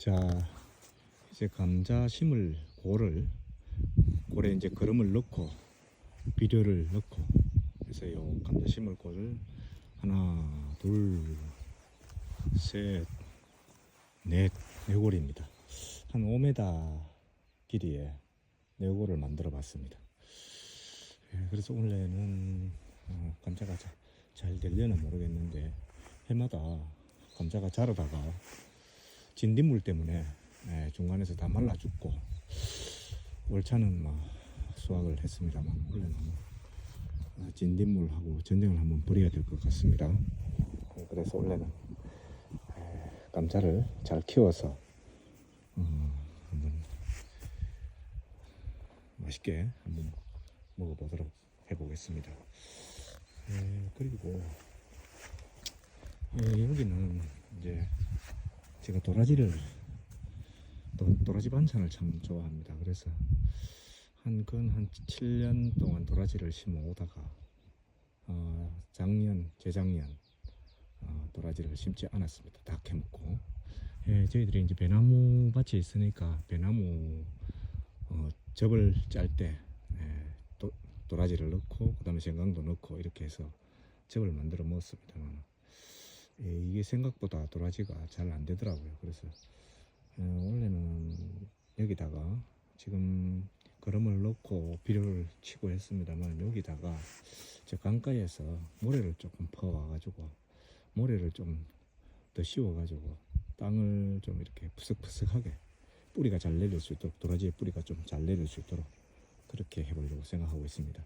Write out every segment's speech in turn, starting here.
자, 이제 감자 심을 고를 고래 이제 거름을 넣고 비료를 넣고 그래서 요 감자 심을 고를 하나, 둘, 셋, 넷, 네 골입니다. 한 5m 길이의 네 골을 만들어 봤습니다. 예, 그래서 원래는 어, 감자가 자, 잘 되려나 모르겠는데 해마다 감자가 자라다가 진딧물 때문에 예, 중간에서 다 말라 죽고 월차는 막 수확을 했습니다만 원래는 어, 진딧물하고 전쟁을 한번 벌여야 될 것 같습니다. 예, 그래서 원래는 예, 감자를 잘 키워서 어, 한번 맛있게 한번 먹어보도록 해보겠습니다. 예, 그리고 예, 여기는 이제 제가 도라지를 도, 도라지 반찬을 참 좋아합니다. 그래서 한근한 7년 동안 도라지를 심어 오다가 어, 작년 재작년 어, 도라지를 심지 않았습니다. 다 캐먹고 예, 저희들이 이제 배나무 밭이 있으니까 배나무 어, 접을 짤때 예, 도, 도라지를 넣고 그 다음에 생강도 넣고 이렇게 해서 접을 만들어 먹었습니다만 예, 이게 생각보다 도라지가 잘 안 되더라고요. 그래서 어, 원래는 여기다가 지금 거름을 넣고 비료를 치고 했습니다만 여기다가 저 강가에서 모래를 조금 퍼와 가지고 모래를 좀 더 씌워 가지고 땅을 좀 이렇게 푸석푸석하게 뿌리가 잘 내릴 수 있도록 도라지의 뿌리가 좀 잘 내릴 수 있도록 그렇게 해보려고 생각하고 있습니다.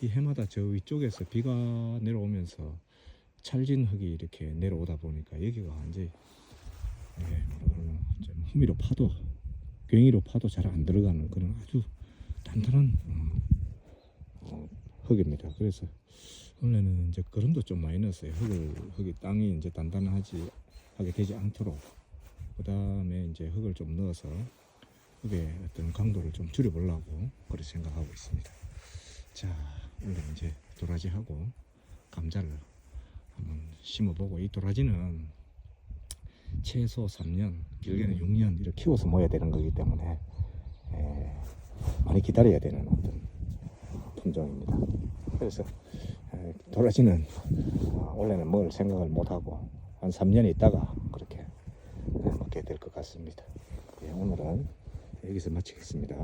이 해마다 저 위쪽에서 비가 내려오면서 찰진 흙이 이렇게 내려오다 보니까 여기가 완전히 예, 호미로 파도 괭이로 파도 잘 안 들어가는 그런 아주 단단한 어, 어, 흙입니다. 그래서 원래는 이제 거름도 좀 많이 넣었어요. 흙을 흙이 땅이 이제 단단하지 하게 되지 않도록 그 다음에 이제 흙을 좀 넣어서 흙의 어떤 강도를 좀 줄여보려고 그렇게 생각하고 있습니다. 자, 원래 이제 도라지하고 감자를 한번 심어보고 이 도라지는 최소 3년, 길게는 6년 이렇게 키워서 모아야 되는 거기 때문에 에, 많이 기다려야 되는 어떤 품종입니다. 그래서 에, 도라지는 어, 원래는 먹을 생각을 못하고 한 3년 있다가 그렇게 에, 먹게 될 것 같습니다. 예, 오늘은 여기서 마치겠습니다.